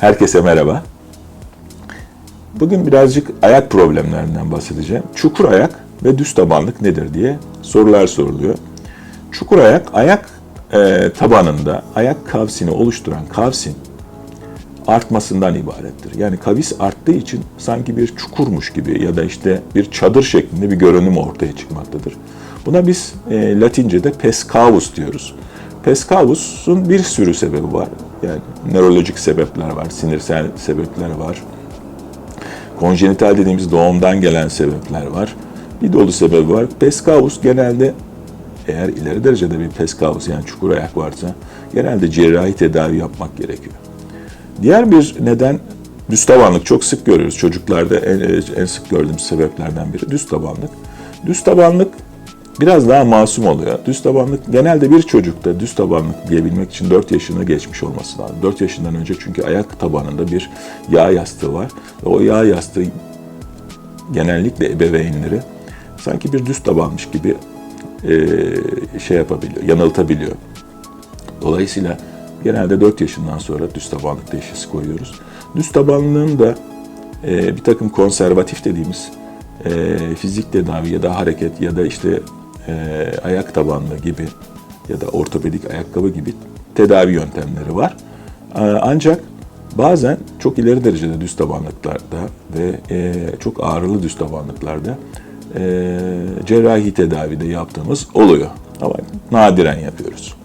Herkese merhaba. Bugün birazcık ayak problemlerinden bahsedeceğim. Çukur ayak ve düz tabanlık nedir diye sorular soruluyor. Çukur ayak, ayak e, tabanında ayak kavsini oluşturan kavsin artmasından ibarettir. Yani kavis arttığı için sanki bir çukurmuş gibi ya da işte bir çadır şeklinde bir görünüm ortaya çıkmaktadır. Buna biz e, Latince'de pescavus diyoruz. Pescavus'un bir sürü sebebi var. Yani nörolojik sebepler var, sinirsel sebepler var. Konjenital dediğimiz doğumdan gelen sebepler var. Bir dolu sebebi var. Pescavus genelde eğer ileri derecede bir pescavus yani çukur ayak varsa genelde cerrahi tedavi yapmak gerekiyor. Diğer bir neden düz tabanlık çok sık görüyoruz. Çocuklarda en, en sık gördüğüm sebeplerden biri düz tabanlık. Düz tabanlık biraz daha masum oluyor. Düz tabanlık genelde bir çocukta düz tabanlık diyebilmek için 4 yaşına geçmiş olması lazım. 4 yaşından önce çünkü ayak tabanında bir yağ yastığı var. O yağ yastığı genellikle ebeveynleri sanki bir düz tabanmış gibi e, şey yapabiliyor, yanıltabiliyor. Dolayısıyla genelde 4 yaşından sonra düz tabanlık teşhisi koyuyoruz. Düz tabanlığın da e, bir takım konservatif dediğimiz e, fizik tedavi ya da hareket ya da işte e, ayak tabanlığı gibi ya da ortopedik ayakkabı gibi tedavi yöntemleri var. E, ancak bazen çok ileri derecede düz tabanlıklarda ve e, çok ağrılı düz tabanlıklarda e, cerrahi tedavide yaptığımız oluyor. Ama nadiren yapıyoruz.